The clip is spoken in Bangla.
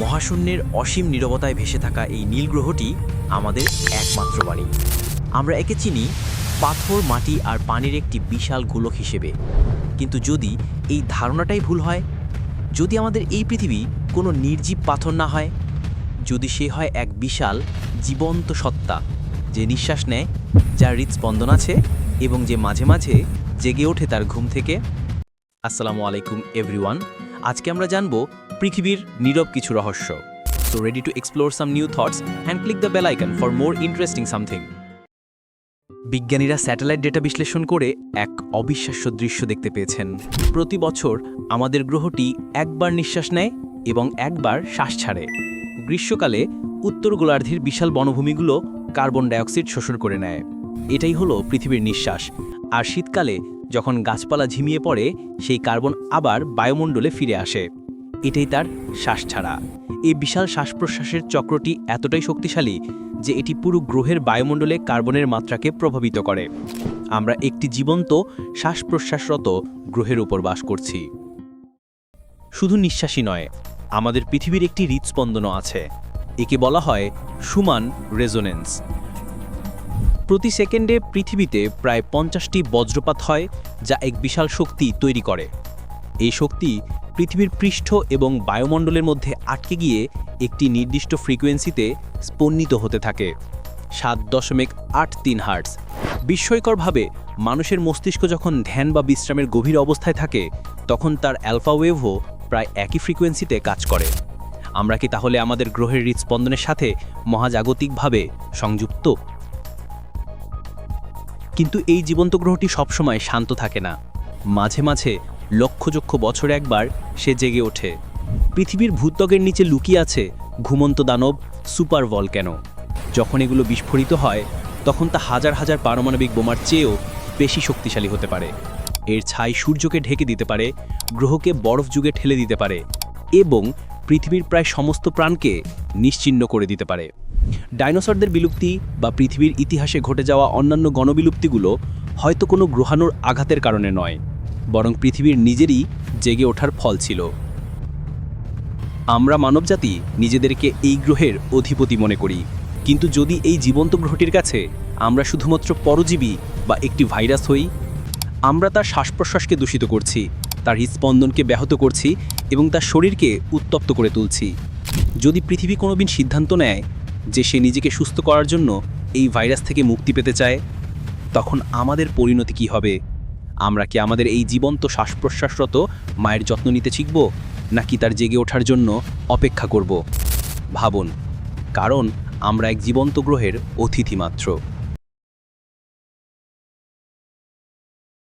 মহাশূন্যের অসীম নীরবতায় ভেসে থাকা এই নীল গ্রহটি আমাদের একমাত্র বাড়ি আমরা একে চিনি পাথর, মাটি আর পানির একটি বিশাল গোলক হিসেবে। কিন্তু যদি এই ধারণাটাই ভুল হয়, যদি আমাদের এই পৃথিবী কোনো নির্জীব পাথর না হয়, যদি সে হয় এক বিশাল জীবন্ত সত্তা যে নিঃশ্বাস নেয়, যার হৃদস্পন্দন আছে এবং যে মাঝে মাঝে জেগে ওঠে তার ঘুম থেকে। আসসালামু আলাইকুম, এভরিওয়ান। আজকে আমরা জানব পৃথিবীর নীরব কিছু রহস্য। So ready to explore some new thoughts and click the bell icon for more interesting something বিজ্ঞানীরা স্যাটেলাইট ডেটা বিশ্লেষণ করে এক অবিশ্বাস্য দৃশ্য দেখতে পেয়েছেন। প্রতি বছর আমাদের গ্রহটি একবার নিঃশ্বাস নেয় এবং একবার শ্বাস ছাড়ে। গ্রীষ্মকালে উত্তর গোলার্ধের বিশাল বনভূমিগুলো কার্বন ডাইঅক্সাইড শোষণ করে নেয়। এটাই হলো পৃথিবীর নিঃশ্বাস। আর শীতকালে যখন গাছপালা ঝিমিয়ে পড়ে, সেই কার্বন আবার বায়ুমণ্ডলে ফিরে আসে। এটাই তার শ্বাস ছাড়া এই বিশাল শ্বাস প্রশ্বাসের চক্রটি এতটাই শক্তিশালী যে এটি পুরো গ্রহের বায়ুমণ্ডলে কার্বনের মাত্রাকে প্রভাবিত করে। আমরা একটি জীবন্ত শ্বাস প্রশ্বাসরত গ্রহের উপর বাস করছি। শুধু নিঃশ্বাসই নয়, আমাদের পৃথিবীর একটি হৃদস্পন্দনও আছে। একে বলা হয় সুমান রেজোনেন্স। প্রতি সেকেন্ডে পৃথিবীতে প্রায় পঞ্চাশটি বজ্রপাত হয় যা এক বিশাল শক্তি তৈরি করে। এই শক্তি পৃথিবীর পৃষ্ঠ এবং বায়ুমণ্ডলের মধ্যে আটকে গিয়ে একটি নির্দিষ্ট ফ্রিকোয়েন্সিতে স্পন্দিত হতে থাকে, সাত দশমিক আট তিন হার্টস বিস্ময়করভাবে, মানুষের মস্তিষ্ক যখন ধ্যান বা বিশ্রামের গভীর অবস্থায় থাকে, তখন তার অ্যালফা ওয়েভও প্রায় একই ফ্রিকোয়েন্সিতে কাজ করে। আমরা কি তাহলে আমাদের গ্রহের হৃদস্পন্দনের সাথে মহাজাগতিকভাবে সংযুক্ত? কিন্তু এই জীবন্ত গ্রহটি সবসময় শান্ত থাকে না। মাঝে মাঝে লক্ষ লক্ষ বছরে একবার সে জেগে ওঠে। পৃথিবীর ভূত্বকের নিচে লুকিয়ে আছে ঘুমন্ত দানব সুপার ভলক্যানো। যখন এগুলো বিস্ফোরিত হয়, তখন তা হাজার হাজার পারমাণবিক বোমার চেয়েও বেশি শক্তিশালী হতে পারে। এর ছাই সূর্যকে ঢেকে দিতে পারে, গ্রহকে বরফ যুগে ঠেলে দিতে পারে এবং পৃথিবীর প্রায় সমস্ত প্রাণকে নিশ্চিহ্ন করে দিতে পারে। ডাইনোসরদের বিলুপ্তি বা পৃথিবীর ইতিহাসে ঘটে যাওয়া অন্যান্য গণবিলুপ্তিগুলো হয়তো কোনো গ্রহাণুর আঘাতের কারণে নয়। বরং পৃথিবীর নিজেরই জেগে ওঠার ফল ছিল। আমরা মানবজাতি নিজেদেরকে এই গ্রহের অধিপতি মনে করি। কিন্তু যদি এই জীবন্ত গ্রহটির কাছে আমরা শুধুমাত্র পরজীবী বা একটি ভাইরাস হই, আমরা তার শ্বাস প্রশ্বাসকে দূষিত করছি, তার হৃদস্পন্দনকে ব্যাহত করছি এবং তার শরীরকে উত্তপ্ত করে তুলছি। যদি পৃথিবী কোনোদিন সিদ্ধান্ত নেয় যে সে নিজেকে সুস্থ করার জন্য এই ভাইরাস থেকে মুক্তি পেতে চায়, তখন আমাদের পরিণতি কি হবে? আমরা কি আমাদের এই জীবন্ত শ্বাস প্রশ্বাসরত মায়ের যত্ন নিতে শিখব, নাকি তার জেগে ওঠার জন্য অপেক্ষা করব? ভাবুন, কারণ আমরা এক জীবন্ত গ্রহের অতিথি মাত্র।